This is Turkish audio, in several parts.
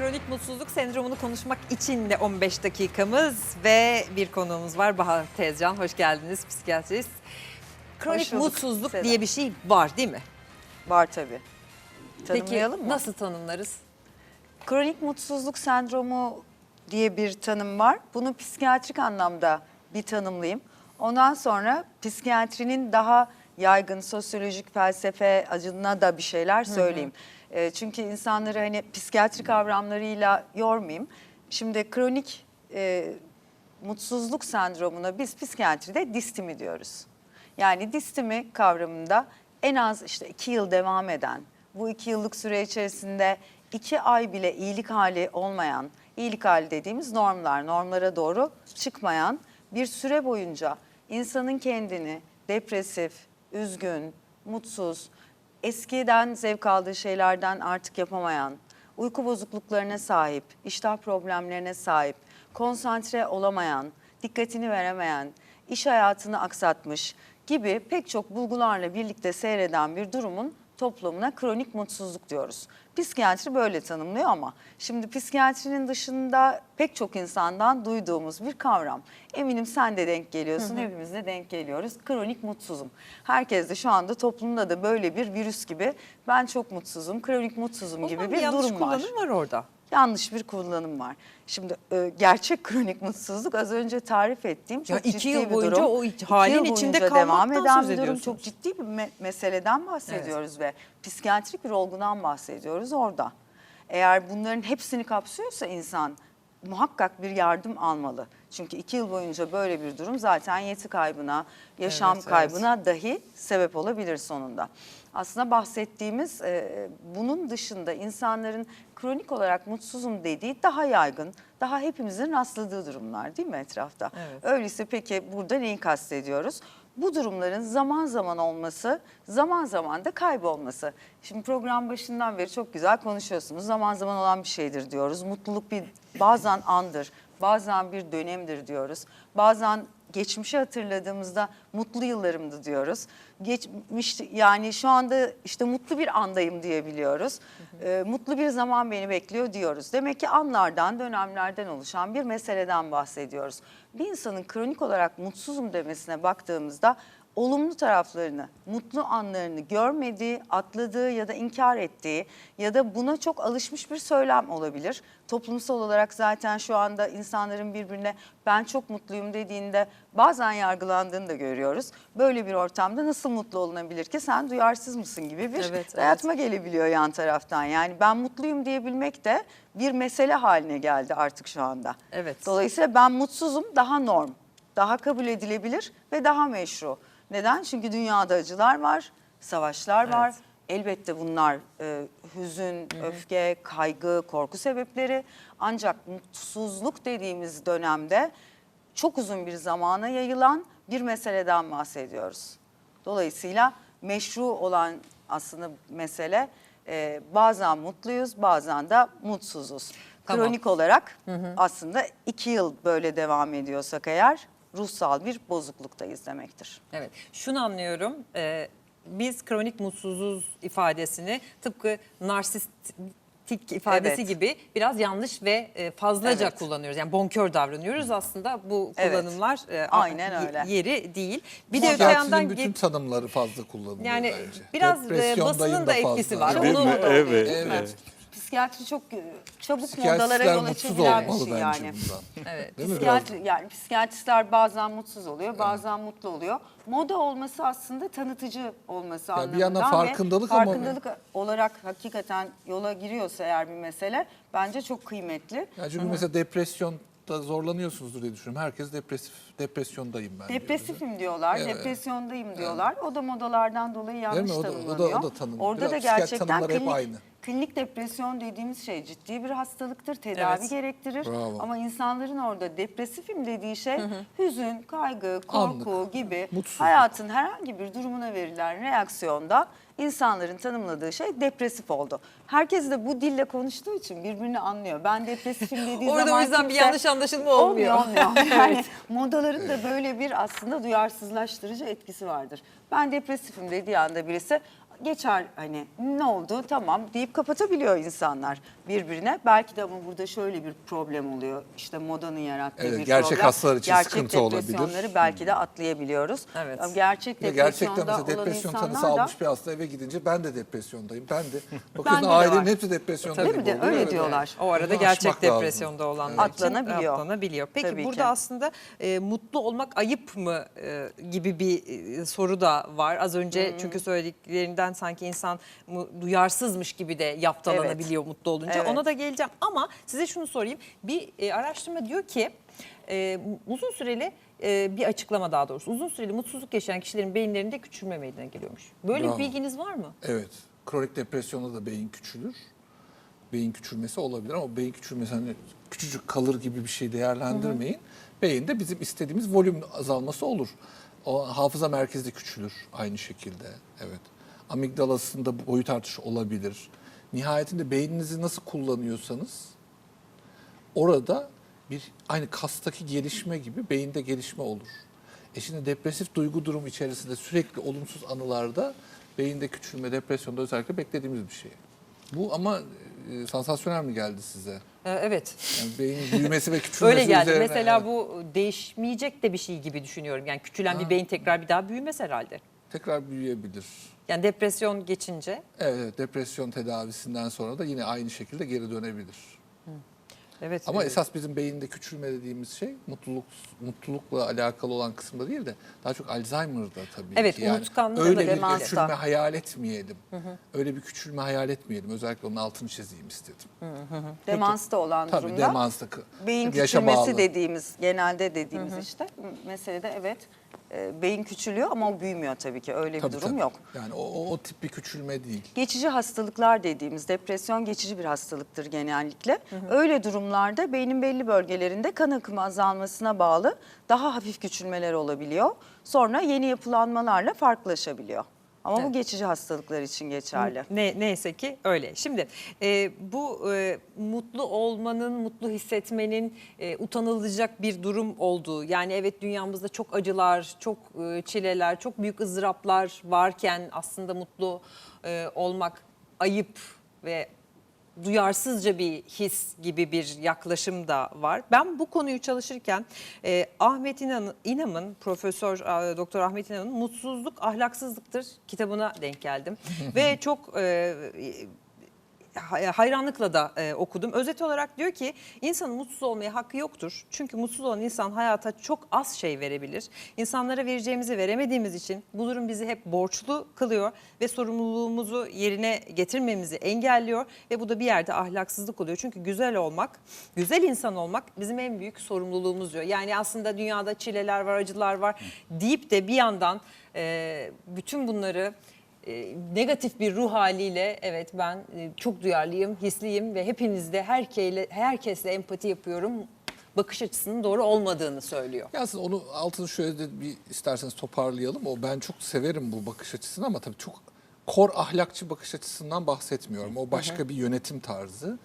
Kronik mutsuzluk sendromunu konuşmak için de 15 dakikamız ve bir konuğumuz var. Bahar Tezcan, hoş geldiniz psikiyatrist. Kronik Hoş bulduk, mutsuzluk Seda. diye bir şey var değil mi? Var tabii. Peki Tanımlayalım mı? nasıl tanımlarız? Kronik mutsuzluk sendromu diye bir tanım var. Bunu psikiyatrik anlamda bir tanımlayayım. Ondan sonra psikiyatrinin daha yaygın sosyolojik felsefe acına da bir şeyler söyleyeyim. E, çünkü insanları hani psikiyatri kavramlarıyla yormayayım. Şimdi kronik e, mutsuzluk sendromuna biz psikiyatride distimi diyoruz. Yani distimi kavramında en az işte iki yıl devam eden, bu iki yıllık süre içerisinde iki ay bile iyilik hali olmayan, iyilik hali dediğimiz normlar, normlara doğru çıkmayan bir süre boyunca insanın kendini depresif, üzgün, mutsuz, eskiden zevk aldığı şeylerden artık yapamayan, uyku bozukluklarına sahip, iştah problemlerine sahip, konsantre olamayan, dikkatini veremeyen, iş hayatını aksatmış gibi pek çok bulgularla birlikte seyreden bir durumun toplumuna kronik mutsuzluk diyoruz. Psikiyatri böyle tanımlıyor ama şimdi psikiyatrinin dışında pek çok insandan duyduğumuz bir kavram. Eminim sen de denk geliyorsun, hepimiz de denk geliyoruz. Kronik mutsuzum. Herkes de şu anda toplumda da böyle bir virüs gibi ben çok mutsuzum, kronik mutsuzum O gibi bir yanlış durum var kullanım var orada. Yanlış bir kullanım var. Şimdi e, gerçek kronik mutsuzluk az önce tarif ettiğim çok Ya iki ciddi yıl bir boyunca durum. o İki halin yıl içinde devam eden bir durum. Çok ciddi bir me- meseleden bahsediyoruz ve psikiyatrik bir olgudan bahsediyoruz orada. Eğer bunların hepsini kapsıyorsa insan muhakkak bir yardım almalı. Çünkü iki yıl boyunca böyle bir durum zaten yeti kaybına, yaşam Evet, evet. kaybına dahi sebep olabilir sonunda. Aslında bahsettiğimiz e, bunun dışında insanların kronik olarak mutsuzum dediği daha yaygın, daha hepimizin rastladığı durumlar değil mi etrafta? Evet. Öyleyse peki burada neyi kastediyoruz? Bu durumların zaman zaman olması, zaman zaman da kaybolması. Şimdi program başından beri çok güzel konuşuyorsunuz. Zaman zaman olan bir şeydir diyoruz. Mutluluk bir bazen andır, bazen bir dönemdir diyoruz. Bazen geçmişi hatırladığımızda mutlu yıllarımdı diyoruz. Geçmiş yani şu anda işte mutlu bir andayım diyebiliyoruz. Ee, mutlu bir zaman beni bekliyor diyoruz. Demek ki anlardan, dönemlerden oluşan bir meseleden bahsediyoruz. Bir insanın kronik olarak mutsuzum demesine baktığımızda olumlu taraflarını, mutlu anlarını görmediği, atladığı ya da inkar ettiği ya da buna çok alışmış bir söylem olabilir. Toplumsal olarak zaten şu anda insanların birbirine ben çok mutluyum dediğinde bazen yargılandığını da görüyoruz. Böyle bir ortamda nasıl mutlu olunabilir ki sen duyarsız mısın gibi bir Evet, dayatma gelebiliyor yan taraftan. Yani ben mutluyum diyebilmek de bir mesele haline geldi artık şu anda. Evet. Dolayısıyla ben mutsuzum daha norm, daha kabul edilebilir ve daha meşru. Neden? Çünkü dünyada acılar var, savaşlar var. Evet. Elbette bunlar e, hüzün, öfke, kaygı, korku sebepleri. Ancak mutsuzluk dediğimiz dönemde çok uzun bir zamana yayılan bir meseleden bahsediyoruz. Dolayısıyla meşru olan aslında mesele e, bazen mutluyuz bazen de mutsuzuz. Tamam. Kronik olarak aslında iki yıl böyle devam ediyorsak eğer ruhsal bir bozukluktayız demektir. Evet, şunu anlıyorum. Ee, biz kronik mutsuzuz ifadesini tıpkı narsistik ifadesi Evet. gibi biraz yanlış ve e, fazlaca Evet. kullanıyoruz. Yani bonkör davranıyoruz. Aslında bu Evet. kullanımlar e, Aynen öyle. yeri değil. Bir de öte yandan bütün tanımları fazla kullanılıyor yani bence. biraz e, basının da etkisi fazla. var. Onu da Evet, mi? evet. Psikiyatri çok e, çabuk modalara yol açabilen bir şey yani. Evet. Değil mi? Psikiyatri, yani psikiyatristler bazen mutsuz oluyor, bazen mutlu oluyor. Moda olması aslında tanıtıcı olması Ya bir anlamından yandan ve farkındalık ama- farkındalık olarak hakikaten yola giriyorsa eğer bir mesele bence çok kıymetli. Yani çünkü mesela depresyonda zorlanıyorsunuzdur diye düşünüyorum. Herkes depresif, depresyondayım ben diyor. Depresifim diyorlar, Evet. depresyondayım diyorlar. O da modalardan dolayı yanlış mi? O da- o da- tanımlanıyor. o da tanım- Orada biraz da gerçekten klinik, aynı. Klinik depresyon dediğimiz şey ciddi bir hastalıktır, tedavi Evet. gerektirir. Bravo. Ama insanların orada depresifim dediği şey hüzün, kaygı, korku Anlık, gibi mutsuzluk. hayatın herhangi bir durumuna verilen reaksiyonda insanların tanımladığı şey depresif oldu. Herkes de bu dille konuştuğu için birbirini anlıyor. Ben depresifim dediği Orada o zaman yüzden bir kimse- yanlış anlaşılma olmuyor. Olmuyor, olmuyor. Yani modaların da böyle bir aslında duyarsızlaştırıcı etkisi vardır. Ben depresifim dediği anda birisi geçer hani ne oldu tamam deyip kapatabiliyor insanlar. Birbirine. Belki de ama burada şöyle bir problem oluyor. İşte modanın yarattığı Evet, bir gerçek problem. hastalar için gerçek sıkıntı olabilir. depresyonları belki de atlayabiliyoruz. Evet. Ama Gerçek Bir de gerçekten depresyonda mesela olan depresyon tanısı da almış bir hasta eve gidince ben de depresyondayım. Ben de. Bakıyorsun Bende de ailenin hepsi depresyonda mi? gibi De- öyle Evet. diyorlar. O arada Bunu gerçek aşmak lazım. depresyonda olanlar için Atlanabiliyor. atlanabiliyor. Peki Tabii burada ki. aslında e, mutlu olmak ayıp mı e, gibi bir e, soru da var. Az önce çünkü söylediklerinden sanki insan duyarsızmış gibi de yaptalanabiliyor mutlu olunca. Evet. Ona da geleceğim ama size şunu sorayım. Bir e, araştırma diyor ki e, uzun süreli e, bir açıklama daha doğrusu uzun süreli mutsuzluk yaşayan kişilerin beyinlerinde küçülme meydana geliyormuş. Böyle Bravo. bir bilginiz var mı? Evet. Kronik depresyonda da beyin küçülür. Beyin küçülmesi olabilir ama beyin küçülmesi hani küçücük kalır gibi bir şey değerlendirmeyin. Beyinde bizim istediğimiz volüm azalması olur. O hafıza merkezi de küçülür aynı şekilde. Evet. Amigdalasında boyut artışı olabilir. Nihayetinde beyninizi nasıl kullanıyorsanız orada bir aynı kastaki gelişme gibi beyinde gelişme olur. E şimdi depresif duygu durumu içerisinde sürekli olumsuz anılarda beyinde küçülme, depresyonda özellikle beklediğimiz bir şey. Bu ama e, sansasyonel mi geldi size? E, evet. Yani beynin büyümesi ve küçülmesi Öyle geldi. üzerine- Mesela evet. bu değişmeyecek de bir şey gibi düşünüyorum. Yani küçülen bir beyin tekrar bir daha büyümez herhalde. tekrar büyüyebilir. Yani depresyon geçince. Evet, depresyon tedavisinden sonra da yine aynı şekilde geri dönebilir. Evet. Ama e, esas bizim beyinde küçülme dediğimiz şey mutluluk mutlulukla alakalı olan kısımda değil de daha çok Alzheimer'da tabii Evet, ki. Yani unutkanlık öyle bir demansta. küçülme hayal etmeyelim. Öyle bir küçülme hayal etmeyelim. Özellikle onun altını çizeyim istedim. demansta olan Tabii durumda. demansta Beyin küçülmesi bağlı. dediğimiz, genelde dediğimiz işte meselede evet e, beyin küçülüyor ama o büyümüyor tabii ki. Öyle Tabii, bir durum tabii. yok. Yani o, o, o tip bir küçülme değil. Geçici hastalıklar dediğimiz depresyon geçici bir hastalıktır genellikle. Öyle durumlarda beynin belli bölgelerinde kan akımı azalmasına bağlı daha hafif küçülmeler olabiliyor. Sonra yeni yapılanmalarla farklılaşabiliyor. Ama bu Evet. geçici hastalıklar için geçerli. Ne, neyse ki öyle. Şimdi e, bu e, mutlu olmanın, mutlu hissetmenin e, utanılacak bir durum olduğu. Yani evet dünyamızda çok acılar, çok e, çileler, çok büyük ızdıraplar varken aslında mutlu e, olmak ayıp ve duyarsızca bir his gibi bir yaklaşım da var. Ben bu konuyu çalışırken e, Ahmet İnan, İnam'ın, Profesör e, Doktor Ahmet İnam'ın Mutsuzluk Ahlaksızlıktır kitabına denk geldim. Ve çok e, hayranlıkla da e, okudum. Özet olarak diyor ki insanın mutsuz olmaya hakkı yoktur. Çünkü mutsuz olan insan hayata çok az şey verebilir. İnsanlara vereceğimizi veremediğimiz için bu durum bizi hep borçlu kılıyor ve sorumluluğumuzu yerine getirmemizi engelliyor ve bu da bir yerde ahlaksızlık oluyor. Çünkü güzel olmak, güzel insan olmak bizim en büyük sorumluluğumuz diyor. Yani aslında dünyada çileler var, acılar var deyip de bir yandan e, bütün bunları e, negatif bir ruh haliyle evet ben e, çok duyarlıyım, hisliyim ve hepinizde herkeyle, herkesle empati yapıyorum bakış açısının doğru olmadığını söylüyor. Ya aslında onu altını şöyle de bir isterseniz toparlayalım. O ben çok severim bu bakış açısını ama tabii çok kor ahlakçı bakış açısından bahsetmiyorum. O başka bir yönetim tarzı.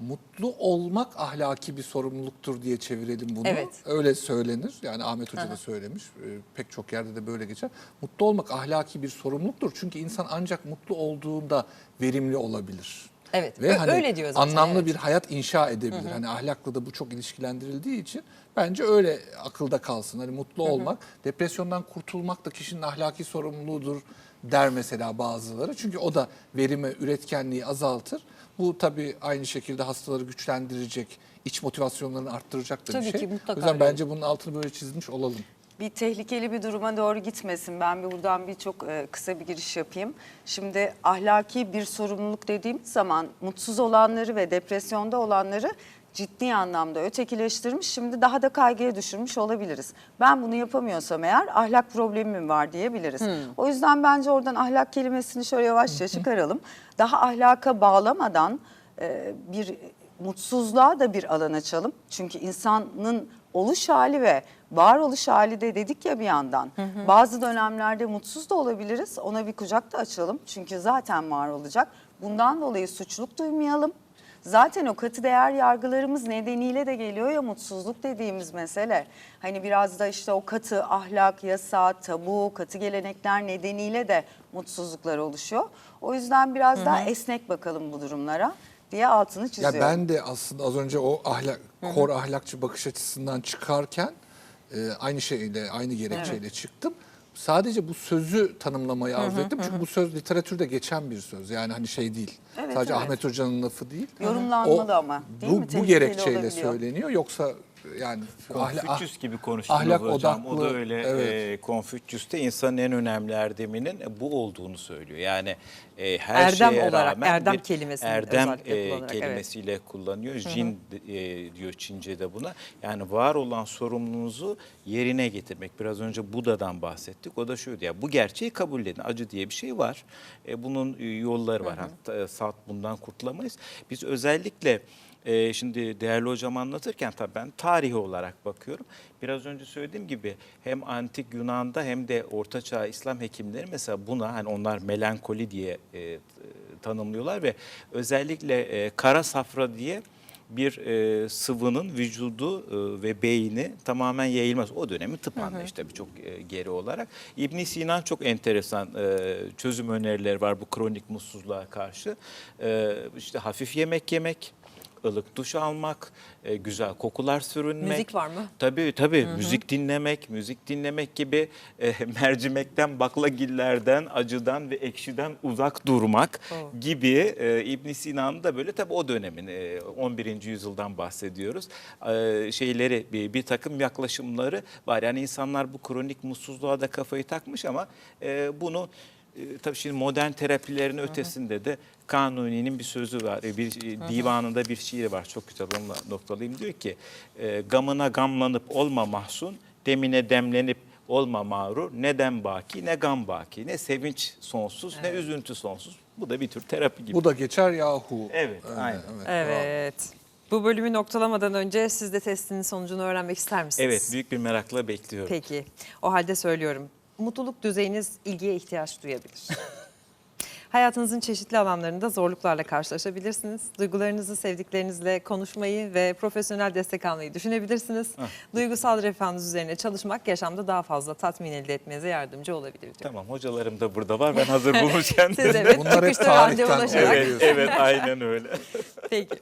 Mutlu olmak ahlaki bir sorumluluktur diye çevirelim bunu. Evet. Öyle söylenir. Yani Ahmet Hoca da söylemiş. Ee, Pek çok yerde de böyle geçer. Mutlu olmak ahlaki bir sorumluluktur. Çünkü insan ancak mutlu olduğunda verimli olabilir. Evet, Ve hani öyle diyor zaten, Anlamlı evet. bir hayat inşa edebilir. Hani ahlakla da bu çok ilişkilendirildiği için bence öyle akılda kalsın. Hani mutlu olmak, depresyondan kurtulmak da kişinin ahlaki sorumluluğudur der mesela bazıları. Çünkü o da verimi, üretkenliği azaltır. Bu tabii aynı şekilde hastaları güçlendirecek, iç motivasyonlarını arttıracak da Tabii bir şey. ki, mutlaka o yüzden öyle. bence bunun altını böyle çizmiş olalım. bir tehlikeli bir duruma doğru gitmesin. Ben bir buradan bir çok e, kısa bir giriş yapayım. Şimdi ahlaki bir sorumluluk dediğimiz zaman mutsuz olanları ve depresyonda olanları ciddi anlamda ötekileştirmiş. Şimdi daha da kaygıya düşürmüş olabiliriz. Ben bunu yapamıyorsam eğer ahlak problemim var diyebiliriz. O yüzden bence oradan ahlak kelimesini şöyle yavaşça çıkaralım. Daha ahlaka bağlamadan e, bir mutsuzluğa da bir alan açalım. Çünkü insanın oluş hali ve varoluş hali de dedik ya bir yandan. Bazı dönemlerde mutsuz da olabiliriz. Ona bir kucak da açalım. Çünkü zaten var olacak. Bundan dolayı suçluluk duymayalım. Zaten o katı değer yargılarımız nedeniyle de geliyor ya mutsuzluk dediğimiz mesele. Hani biraz da işte o katı ahlak, yasa, tabu, katı gelenekler nedeniyle de mutsuzluklar oluşuyor. O yüzden biraz daha esnek bakalım bu durumlara. diye altını Ya çiziyorum. ben de aslında az önce o ahlak, kor ahlakçı bakış açısından çıkarken e, aynı şeyle, aynı gerekçeyle çıktım. Sadece bu sözü tanımlamayı arzu ettim. Çünkü bu söz literatürde geçen bir söz. Yani hani şey değil. Evet, Sadece evet. Ahmet Hoca'nın lafı değil. Yorumlanmalı ama, değil bu, mi? Bu gerekçeyle olabiliyor. söyleniyor. Yoksa yani ahla- Konfüçyüs gibi konuştunuz ahlak hocam. o da odaklı, öyle. evet. E, Konfüçyüs de insanın en önemli erdeminin bu olduğunu söylüyor. Yani e, her Erdem şeye olarak, rağmen erdem bir kelimesini erdem e, kullanarak, evet. kelimesiyle kullanıyor. Jin e, diyor Çince'de buna. Yani var olan sorumluluğunuzu yerine getirmek. Biraz önce Buda'dan bahsettik. O da şuydu ya bu gerçeği kabul edin. Acı diye bir şey var. E, bunun e, yolları var. Hatta e, salt bundan kurtulamayız. Biz özellikle ee, şimdi değerli hocam anlatırken tabii ben tarihi olarak bakıyorum. Biraz önce söylediğim gibi hem antik Yunan'da hem de Ortaçağ İslam hekimleri mesela buna hani onlar melankoli diye e, tanımlıyorlar ve özellikle e, kara safra diye bir e, sıvının vücudu e, ve beyni tamamen yayılmaz. O dönemin tıp anlayışı tabii çok e, geri olarak. ibn Sinan çok enteresan e, çözüm önerileri var bu kronik mutsuzluğa karşı. E, işte hafif yemek yemek, ılık duş almak, e, güzel kokular sürünmek. Müzik var mı? Tabii tabii müzik dinlemek, müzik dinlemek gibi e, mercimekten, baklagillerden, acıdan ve ekşiden uzak durmak Oh. gibi e, İbn Sina'nın da böyle tabii o dönemin e, 11. yüzyıldan bahsediyoruz. E, şeyleri bir, bir takım yaklaşımları var. Yani insanlar bu kronik mutsuzluğa da kafayı takmış ama e, bunu e, tabii şimdi modern terapilerin ötesinde de Kanuni'nin bir sözü var. E, Bir e, divanında bir şiiri var. Çok güzel onunla noktalayayım. Diyor ki e, gamına gamlanıp olma mahzun, demine demlenip olma mağrur, neden baki ne gam baki, ne sevinç sonsuz ne üzüntü sonsuz. Bu da bir tür terapi gibi. bu da geçer yahu. Evet, Öyle, aynen. Evet. Bu bölümü noktalamadan önce siz de testinin sonucunu öğrenmek ister misiniz? Evet, büyük bir merakla bekliyorum. Peki. O halde söylüyorum. Mutluluk düzeyiniz ilgiye ihtiyaç duyabilir. Hayatınızın çeşitli alanlarında zorluklarla karşılaşabilirsiniz. Duygularınızı sevdiklerinizle konuşmayı ve profesyonel destek almayı düşünebilirsiniz. Duygusal refahınız üzerine çalışmak yaşamda daha fazla tatmin elde etmenize yardımcı olabilir diyor. Tamam, hocalarım da burada var. Ben hazır bulmuşken. Siz evet Bunlar hep tarihten evet, evet, aynen öyle. Peki.